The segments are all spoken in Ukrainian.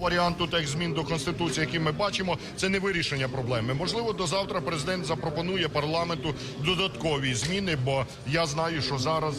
варіанту тих змін до конституції, які ми бачимо, це не вирішення проблеми. Можливо, до завтра президент запропонує парламенту додаткові зміни, бо я знаю, що зараз.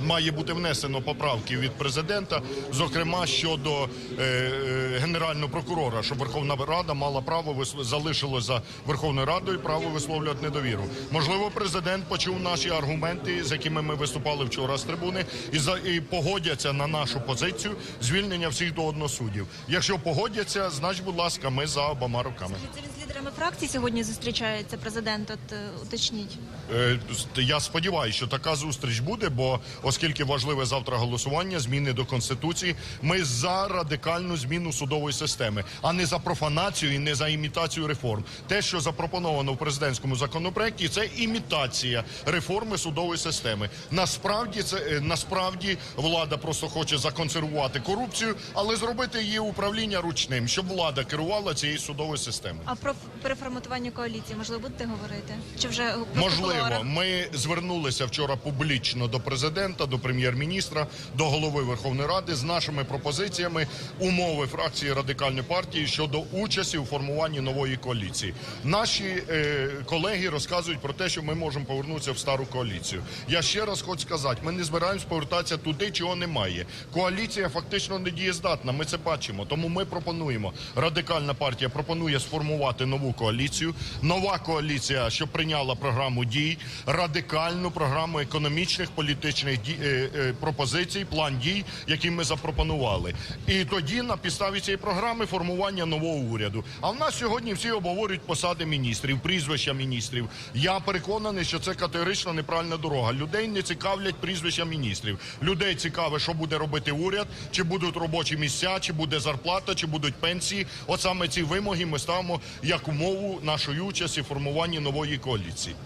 Має бути внесено поправки від президента, зокрема щодо е, е, генерального прокурора, щоб Верховна Рада мала право вис- залишилось за Верховною Радою право висловлювати недовіру. Можливо, президент почув наші аргументи, з якими ми виступали вчора з трибуни, і за і погодяться на нашу позицію звільнення всіх до односудів. Якщо погодяться, значить, будь ласка, ми за обома руками. З лідерами фракцій сьогодні зустрічається президент. От е, уточніть. Е, Я сподіваюся, що така зустріч буде, бо оскільки важливе завтра голосування, зміни до конституції, ми за радикальну зміну судової системи, а не за профанацію і не за імітацію реформ. Те, що запропоновано в президентському законопроекті, це імітація реформи судової системи. Насправді це е, насправді влада просто хоче законсервувати корупцію, але зробити її управління ручним, щоб влада керувала цією судовою системою. А про переформатування коаліції можливо будете говорити? Чи вже Можливо, ми звернулися вчора публічно до президента, до прем'єр-міністра, до голови Верховної Ради з нашими пропозиціями умови фракції радикальної партії щодо участі у формуванні нової коаліції. Наші е, колеги розказують про те, що ми можемо повернутися в стару коаліцію. Я ще раз хочу сказати, ми не збираємось повертатися туди, чого немає. Коаліція фактично не дієздатна. Ми це бачимо. Тому ми пропонуємо. Радикальна партія пропонує сформувати нову коаліцію. Нова коаліція, що прийняла програму дій, радикальну програму економічних політичних дій, е, е, пропозицій, план дій, який ми запропонували. І тоді на підставі цієї програми формування нового уряду. А в нас сьогодні всі обговорюють посади міністрів, прізвища міністрів. Я переконаний, що це категорично неправильна дорога. Людей не цікавлять прізвища міністрів. Людей цікаве, що буде робити уряд, чи будуть робочі місця, чи буде зарплата, чи будуть пенсії. От саме ці вимоги ми ставимо як умову нашої участі в формуванні нової коаліції.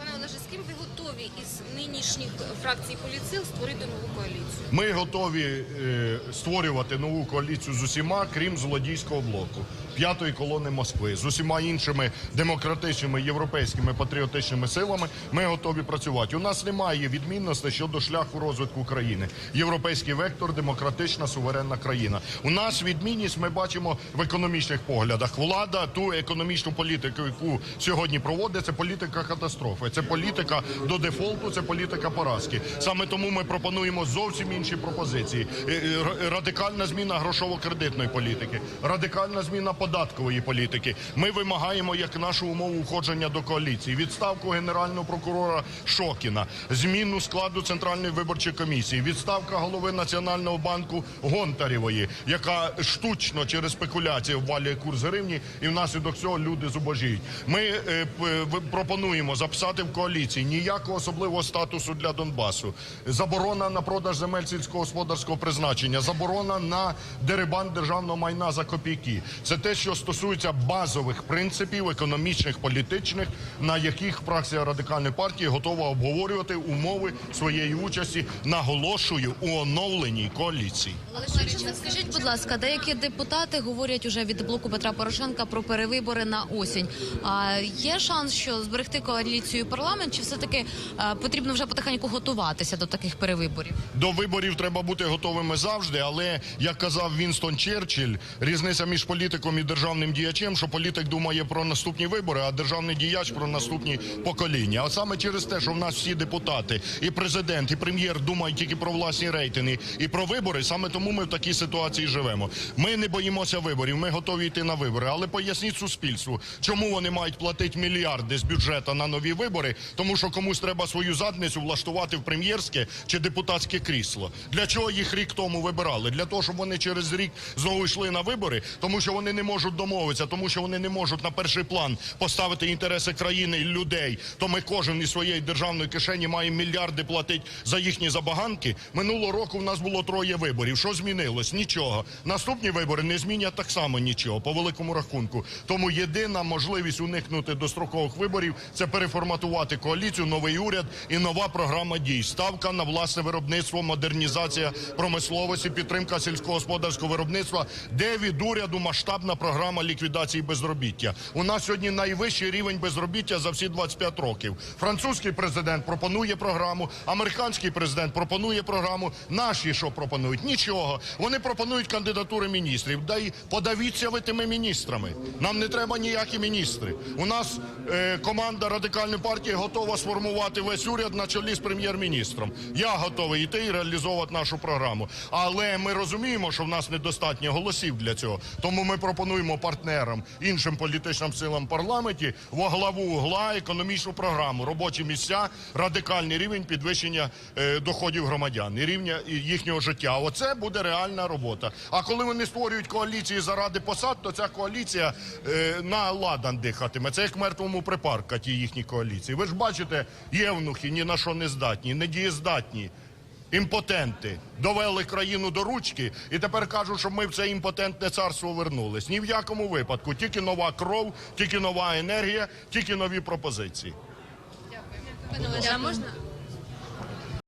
Готові із нинішніх фракцій політсил створити нову коаліцію? Ми готові е, створювати нову коаліцію з усіма, крім злодійського блоку, п'ятої колони Москви, з усіма іншими демократичними європейськими патріотичними силами. Ми готові працювати. У нас немає відмінностей щодо шляху розвитку країни. Європейський вектор, демократична суверенна країна. У нас відмінність ми бачимо в економічних поглядах. Влада ту економічну політику, яку сьогодні проводить, це політика катастрофи. Це політика до дефолту, це політика поразки. Саме тому ми пропонуємо зовсім інші пропозиції. Е, е, Радикальна зміна грошово-кредитної політики, радикальна зміна податкової політики. Ми вимагаємо як нашу умову входження до коаліції, відставку генерального прокурора Шокіна, зміну складу центральної виборчої комісії, відставка голови національного банку Гонтарєвої, яка штучно через спекуляції обвалює курс гривні, і внаслідок цього люди зубожіють. Ми е, в- пропонуємо записати в коаліції ніякого особливого статусу для Донбасу, заборона на продаж земель сільськогосподарського призначення, заборона на дерибан державного майна за копійки. Це те, що стосується базових принципів економічних, політичних, на яких фракція радикальної партії готова обговорювати умови своєї участі. Наголошую у оновленій коаліції. Олександр, скажіть, будь ласка, деякі депутати говорять уже від блоку Петра Порошенка про перевибори на осінь. А є шанс, що зберегти коаліцію парламент, чи все таки потрібно вже потихеньку готуватися до таких перевиборів? До виборів треба бути готовими завжди, але як казав Вінстон Черчилль, різниця між політиком і державним діячем, що політик думає про наступні вибори, а державний діяч про наступні покоління. А саме через те, що в нас всі депутати, і президент, і прем'єр думають тільки про власні рейтинги і про вибори. Саме тому ми в такій ситуації живемо. Ми не боїмося виборів, ми готові йти на вибори. Але поясніть суспільству, чому вони мають платити мільярди з бюджету на нові вибори, тому що комусь треба свою задницю влаштувати в прем'єрське чи депутатське крісло. Для чого їх рік тому вибирали? Для того, щоб вони через рік знову йшли на вибори, тому що вони не можуть домовитися, тому що вони не можуть на перший план поставити інтереси країни і людей. То ми кожен із своєї державної кишені має мільярди платити за їхні забаганки. Минулого року в нас було троє виборів. Що змінилось? Нічого. Наступні вибори не змінять так само нічого по великому рахунку. Тому єдина можливість уникнути дострокових виборів це переформатувати коаліцію, новий уряд і нова програма дій. Ставка на власне виробництво, модернізація промисловості, підтримка сільськогосподарського виробництва, де від уряду масштабна програма ліквідації безробіття. У нас сьогодні найвищий рівень безробіття за всі 25 років. Французький президент пропонує програму, американський президент пропонує програму. Наші що пропонують? Нічого. Вони пропонують кандидатури міністрів. Дай подавіться ви тими міністрами. Нам не треба ніякі міністри. У нас е, команда радикальної партії готова сформувати весь уряд на чолі з прем'єр-міністром. Я готовий йти і реалізовувати нашу програму. Але ми розуміємо, що в нас недостатньо голосів для цього. Тому ми пропонуємо партнерам, іншим політичним силам парламенті во главу угла економічну програму, робочі місця, радикальний рівень підвищення е, доходів громадян і рівня їхнього життя. Оце буде реальна робота. А коли вони створюють коаліції заради посад, то ця коаліція е, на ладан дихатиме. Це як мертвому припарка ті їхні коаліції. Ви ж бачите, євнухи ні на що не здатні, недієздатні. Імпотенти довели країну до ручки і тепер кажуть, що ми в це імпотентне царство вернулись. Ні в якому випадку. Тільки нова кров, тільки нова енергія, тільки нові пропозиції. Дякую. Можна